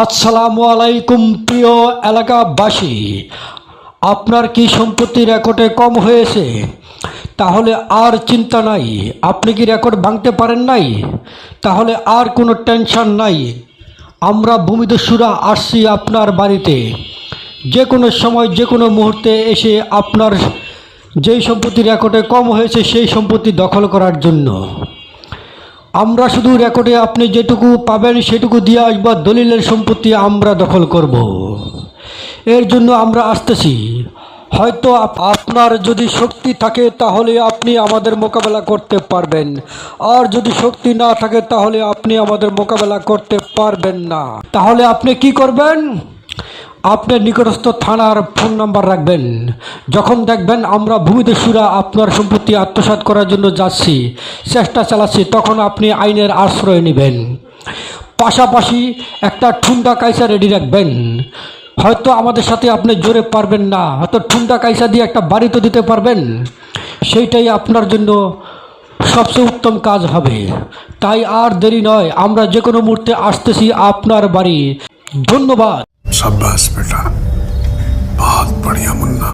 আসসালামু আলাইকুম, প্রিয় এলাকাবাসী। আপনার কি সম্পত্তি রেকর্ডে কম হয়েছে? তাহলে আর চিন্তা নাই। আপনি কি রেকর্ড ভাঙতে পারেন নাই? তাহলে আর কোনো টেনশন নাই। আমরা ভূমিদস্যুরা আসছি আপনার বাড়িতে। যে কোনো সময়, যে কোনো মুহূর্তে এসে আপনার যেই সম্পত্তি রেকর্ডে কম হয়েছে, সেই সম্পত্তি দখল করার জন্য। আমরা শুধু রেকর্ডে আপনি যেটুকু পাবেন সেটুকু দিয়ে আসব, দলিলের সম্পত্তি আমরা দখল করব। এর জন্য আমরা আসতেছি। হয়তো আপনার যদি শক্তি থাকে তাহলে আপনি আমাদের মোকাবেলা করতে পারবেন। আর যদি শক্তি না থাকে তাহলে আপনি আমাদের মোকাবেলা করতে পারবেন না। তাহলে আপনি কি করবেন? আপনার নিকটস্থ থানার ফোন নাম্বার রাখবেন। যখন দেখবেন আমরা ভূমিদস্যুরা আপনার সম্পত্তি আত্মসাৎ করার জন্য যাচ্ছি, চেষ্টা চালাচ্ছি, তখন আপনি আইনের আশ্রয় নেবেন। পাশাপাশি একটা ঠুন্ডা কাইসা রেডি রাখবেন। হয়তো আমাদের সাথে আপনি জোরে পারবেন না, হয়তো ঠুন্ডা কাইসা দিয়ে একটা বাড়ি তো দিতে পারবেন। সেইটাই আপনার জন্য সবচেয়ে উত্তম কাজ হবে। তাই আর দেরি নয়, আমরা যে কোনো মুহূর্তে আসতেছি আপনার বাড়ি। ধন্যবাদ। शाबाश बेटा। बहुत बढ़िया मुन्ना।